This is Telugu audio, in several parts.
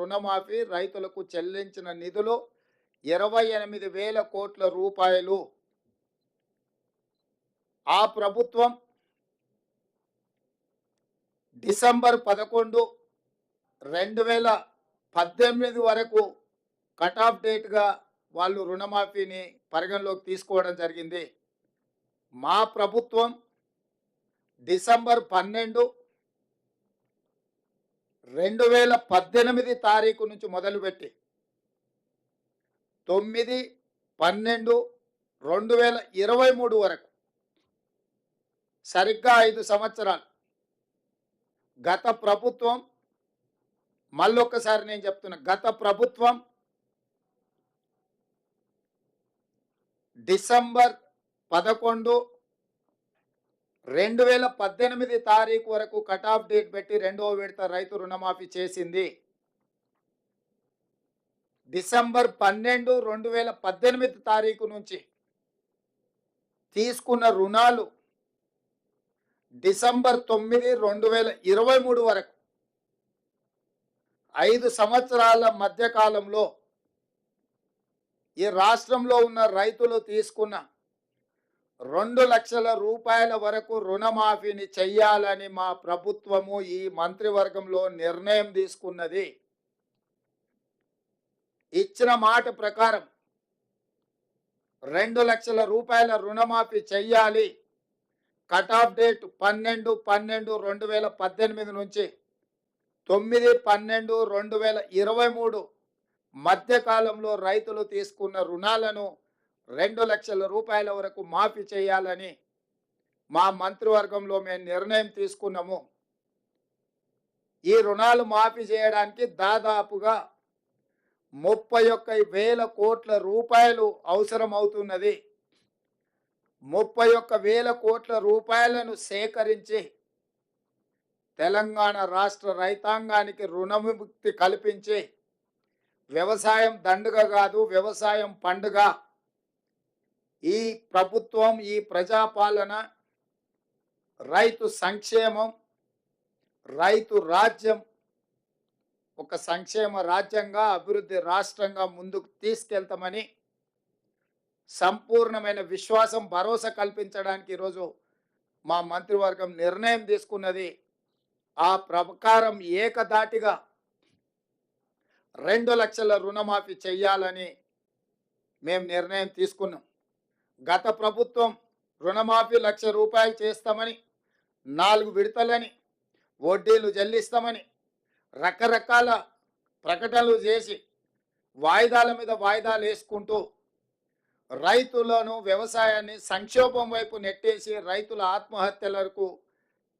రుణమాఫీ రైతులకు చెల్లించిన నిధులు ఇరవై ఎనిమిది వేల కోట్ల రూపాయలు. ఆ ప్రభుత్వం డిసెంబర్ పదకొండు రెండు వేల పద్దెనిమిది వరకు కట్ ఆఫ్ డేట్గా వాళ్ళు రుణమాఫీని పరిగణలోకి తీసుకోవడం జరిగింది. మా ప్రభుత్వం డిసెంబర్ పన్నెండు రెండు వేల పద్దెనిమిది తారీఖు నుంచి మొదలుపెట్టి తొమ్మిది పన్నెండు రెండు వేల ఇరవై మూడు వరకు సరిగ్గా ఐదు సంవత్సరాలు. గత ప్రభుత్వం మళ్ళొక్కసారి నేను చెప్తున్నా గత ప్రభుత్వం డిసెంబర్ పదకొండు రెండు వేల పద్దెనిమిది తారీఖు వరకు కట్ ఆఫ్ డేట్ పెట్టి రెండవ విడత రైతు రుణమాఫీ చేసింది. డిసెంబర్ పన్నెండు రెండు వేల పద్దెనిమిది తారీఖు నుంచి తీసుకున్న రుణాలు డిసెంబర్ తొమ్మిది రెండు వేల ఇరవై మూడు వరకు ఐదు సంవత్సరాల మధ్యకాలంలో ఈ రాష్ట్రంలో ఉన్న రైతులు తీసుకున్న రెండు లక్షల రూపాయల వరకు రుణమాఫీని చెయ్యాలని మా ప్రభుత్వము ఈ మంత్రివర్గంలో నిర్ణయం తీసుకున్నది. ఇచ్చిన మాట ప్రకారం రెండు లక్షల రూపాయల రుణమాఫీ చెయ్యాలి. కట్ ఆఫ్ డేట్ పన్నెండు పన్నెండు రెండు వేల పద్దెనిమిది నుంచి తొమ్మిది పన్నెండు రెండు వేల ఇరవై మూడు మధ్యకాలంలో రైతులు తీసుకున్న రుణాలను రెండు లక్షల రూపాయల వరకు మాఫీ చేయాలని మా మంత్రివర్గంలో మేము నిర్ణయం తీసుకున్నాము. ఈ రుణాలు మాఫీ చేయడానికి దాదాపుగా ముప్పై ఒక్క వేల కోట్ల రూపాయలు అవసరం అవుతున్నది ముప్పై ఒక్క వేల కోట్ల రూపాయలను సేకరించి తెలంగాణ రాష్ట్ర రైతాంగానికి రుణముక్తి కల్పించి వ్యవసాయం దండుగ కాదు వ్యవసాయం పండుగ ఈ ప్రభుత్వం ఈ ప్రజాపాలన రైతు సంక్షేమం రైతు రాజ్యం ఒక సంక్షేమ రాజ్యంగా అభివృద్ధి రాష్ట్రంగా ముందుకు తీసుకెళ్తామని సంపూర్ణమైన విశ్వాసం భరోసా కల్పించడానికి ఈరోజు మా మంత్రివర్గం నిర్ణయం తీసుకున్నది. ఆ ప్రకారం ఏకదాటిగా రెండు లక్షల రుణమాఫీ చెయ్యాలని మేము నిర్ణయం తీసుకున్నాం. గత ప్రభుత్వం రుణమాఫీ లక్ష రూపాయలు చేస్తామని నాలుగు విడతలని వడ్డీలు చెల్లిస్తామని రకరకాల ప్రకటనలు చేసి వాయిదాల మీద వాయిదాలు వేసుకుంటూ రైతులను వ్యవసాయాన్ని సంక్షోభం వైపు నెట్టేసి రైతుల ఆత్మహత్యలకు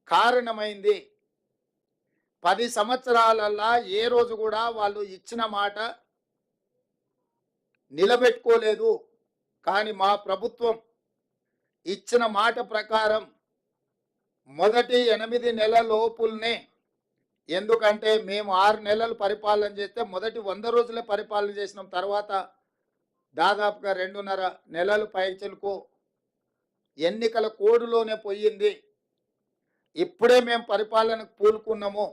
కారణమైంది. పది సంవత్సరాలల్లా ఏ రోజు కూడా వాళ్ళు ఇచ్చిన మాట నిలబెట్టుకోలేదు. కానీ మా ప్రభుత్వం ఇచ్చిన మాట ప్రకారం మొదటి ఎనిమిది నెలల లోపుల్నే ఎందుకంటే మేము ఆరు నెలలు పరిపాలన చేస్తే మొదటి వంద రోజులే పరిపాలన చేసినాం. తర్వాత దాదాపుగా రెండున్నర నెలలు పైచలకు ఎన్నికల కోడులోనే పోయింది. ఇప్పుడే మేము పరిపాలనకు పూలుకున్నాము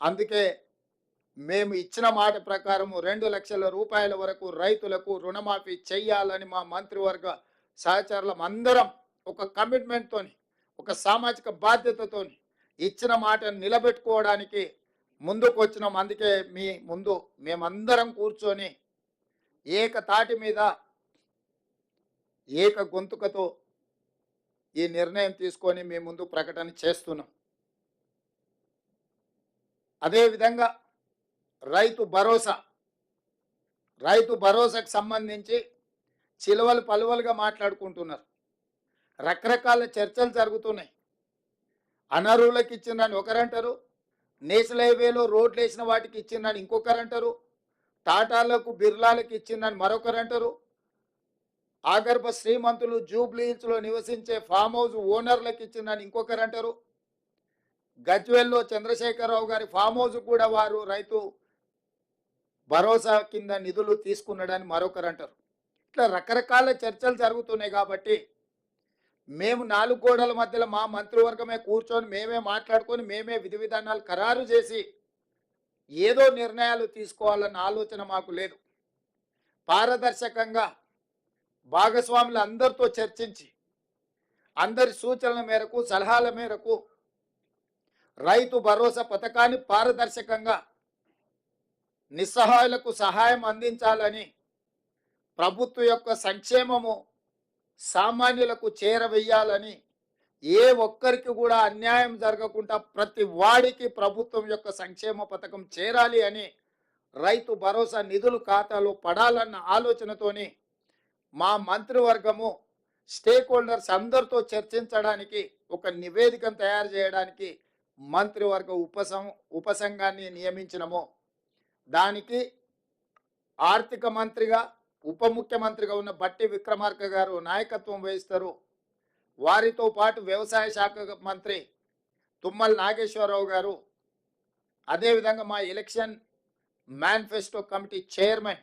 అందుకే మేము ఇచ్చిన మాట ప్రకారము రెండు లక్షల రూపాయల వరకు రైతులకు రుణమాఫీ చేయాలని మా మంత్రివర్గ సహచరులం అందరం ఒక కమిట్మెంట్తోని ఒక సామాజిక బాధ్యతతోని ఇచ్చిన మాటను నిలబెట్టుకోవడానికి ముందుకు వచ్చినాం అందుకే మీ ముందు మేమందరం కూర్చొని ఏకతాటి మీద ఏక గొంతుకతో ఈ నిర్ణయం తీసుకొని మీ ముందు ప్రకటన చేస్తున్నాం. అదేవిధంగా రైతు భరోసా. రైతు భరోసాకు సంబంధించి చిలవలు పలువలుగా మాట్లాడుకుంటున్నారు. రకరకాల చర్చలు జరుగుతున్నాయి. అనర్హులకు ఇచ్చిందని ఒకరంటారు నేషనల్ హైవేలో రోడ్లు వేసిన వాటికి ఇచ్చిందని ఇంకొకరంటారు టాటాలకు బిర్లాలకు ఇచ్చిందని మరొకరంటారు ఆగర్భ శ్రీమంతులు జూబ్లీహిల్స్లో నివసించే ఫామ్ హౌస్ ఓనర్లకు ఇచ్చిందని ఇంకొకరంటారు గజ్వెల్లో చంద్రశేఖరరావు గారి ఫామ్ హౌస్ కూడా వారు రైతు భరోసా కింద నిధులు తీసుకున్నాడని మరొకరు అంటారు ఇట్లా రకరకాల చర్చలు జరుగుతున్నాయి కాబట్టి మేము నాలుగు గోడల మధ్యలో మా మంత్రివర్గమే కూర్చొని మేమే మాట్లాడుకొని మేమే విధి విధానాలు ఖరారు చేసి ఏదో నిర్ణయాలు తీసుకోవాలన్న ఆలోచన మాకు లేదు. పారదర్శకంగా భాగస్వాములు అందరితో చర్చించి అందరి సూచనల మేరకు సలహాల మేరకు రైతు భరోసా పథకాన్ని పారదర్శకంగా నిస్సహాయులకు సహాయం అందించాలని ప్రభుత్వం యొక్క సంక్షేమము సామాన్యులకు చేరవేయాలని ఏ ఒక్కరికి కూడా అన్యాయం జరగకుండా ప్రతి వాడికి ప్రభుత్వం యొక్క సంక్షేమ పథకం చేరాలి అని రైతు భరోసా నిధులు ఖాతాలో పడాలన్న ఆలోచనతోని మా మంత్రివర్గము స్టేక్ హోల్డర్స్ అందరితో చర్చించడానికి ఒక నివేదికను తయారు చేయడానికి మంత్రివర్గ ఉపసం ఉపసంఘాన్ని నియమించినము. దానికి ఆర్థిక మంత్రిగా ఉప ముఖ్యమంత్రిగా ఉన్న బట్టి విక్రమార్క గారు నాయకత్వం వహిస్తారు. వారితో పాటు వ్యవసాయ శాఖ మంత్రి తుమ్మల నాగేశ్వరరావు గారు అదేవిధంగా మా ఎలక్షన్ మేనిఫెస్టో కమిటీ చైర్మన్.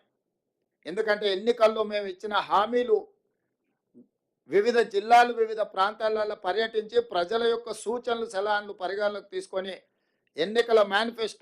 ఎందుకంటే ఎన్నికల్లో మేము ఇచ్చిన హామీలు వివిధ జిల్లాలు వివిధ ప్రాంతాలలో పర్యటించి ప్రజల యొక్క సూచనలు సలహాలు పరిగణలోకి తీసుకొని ఎన్నికల మేనిఫెస్టో